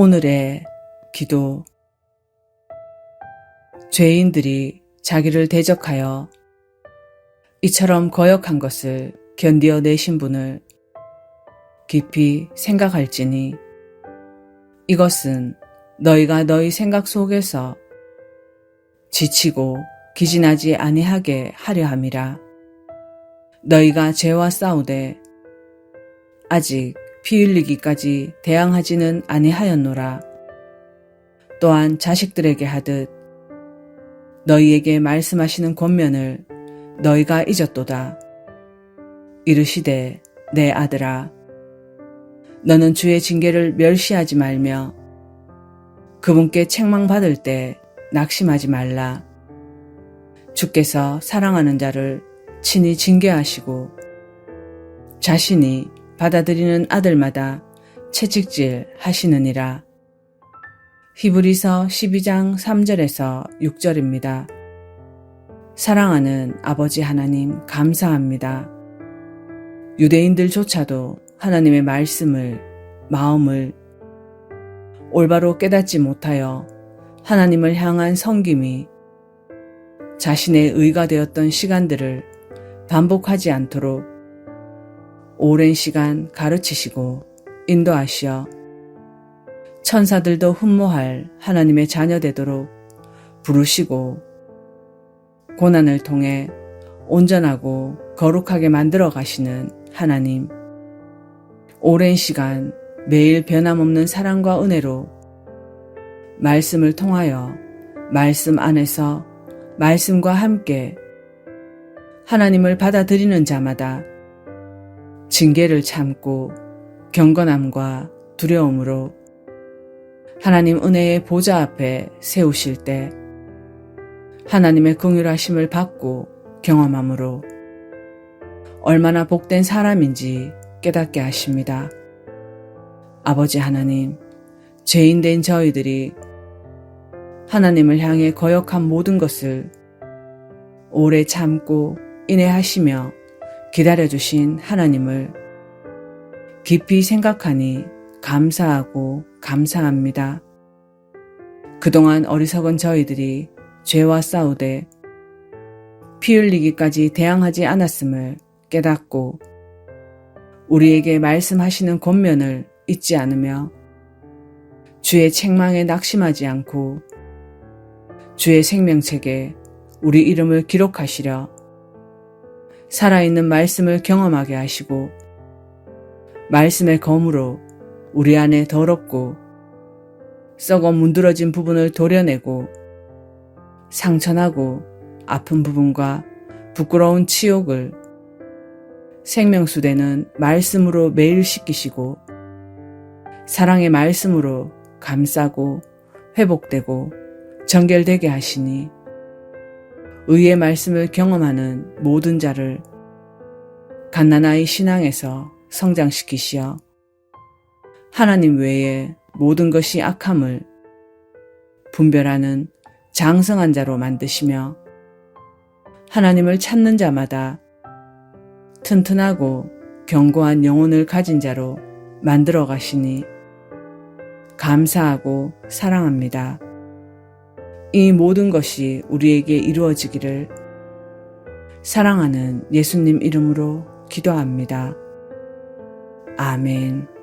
오늘의 기도 죄인들이 자기를 대적하여 이처럼 거역한 것을 견디어 내신 분을 깊이 생각할지니 이것은 너희가 너희 생각 속에서 지치고 기진하지 아니하게 하려 함이라. 너희가 죄와 싸우되 아직 피 흘리기까지 대항하지는 아니하였노라. 또한 자식들에게 하듯 너희에게 말씀하시는 권면을 너희가 잊었도다. 이르시되 내 아들아 너는 주의 징계를 멸시하지 말며 그분께 책망받을 때 낙심하지 말라. 주께서 사랑하는 자를 친히 징계하시고 자신이 받아들이는 아들마다 채찍질 하시느니라. 히브리서 12장 3절에서 6절입니다. 사랑하는 아버지 하나님 감사합니다. 유대인들조차도 하나님의 말씀을, 마음을 올바로 깨닫지 못하여 하나님을 향한 성김이 자신의 의가 되었던 시간들을 반복하지 않도록 오랜 시간 가르치시고 인도하시어 천사들도 흠모할 하나님의 자녀 되도록 부르시고 고난을 통해 온전하고 거룩하게 만들어 가시는 하나님. 오랜 시간 매일 변함없는 사랑과 은혜로 말씀을 통하여 말씀 안에서 말씀과 함께 하나님을 받아들이는 자마다 징계를 참고 경건함과 두려움으로 하나님 은혜의 보좌 앞에 세우실 때 하나님의 긍휼하심을 받고 경험함으로 얼마나 복된 사람인지 깨닫게 하십니다. 아버지 하나님, 죄인된 저희들이 하나님을 향해 거역한 모든 것을 오래 참고 인내하시며 기다려주신 하나님을 깊이 생각하니 감사하고 감사합니다. 그동안 어리석은 저희들이 죄와 싸우되 피 흘리기까지 대항하지 않았음을 깨닫고 우리에게 말씀하시는 권면을 잊지 않으며 주의 책망에 낙심하지 않고 주의 생명책에 우리 이름을 기록하시려 살아있는 말씀을 경험하게 하시고 말씀의 검으로 우리 안에 더럽고 썩어 문드러진 부분을 도려내고 상처나고 아픈 부분과 부끄러운 치욕을 생명수되는 말씀으로 매일 씻기시고 사랑의 말씀으로 감싸고 회복되고 정결되게 하시니 의의 말씀을 경험하는 모든 자를 갓난아이 신앙에서 성장시키시어 하나님 외에 모든 것이 악함을 분별하는 장성한 자로 만드시며 하나님을 찾는 자마다 튼튼하고 견고한 영혼을 가진 자로 만들어 가시니 감사하고 사랑합니다. 이 모든 것이 우리에게 이루어지기를 사랑하는 예수님 이름으로 기도합니다. 아멘.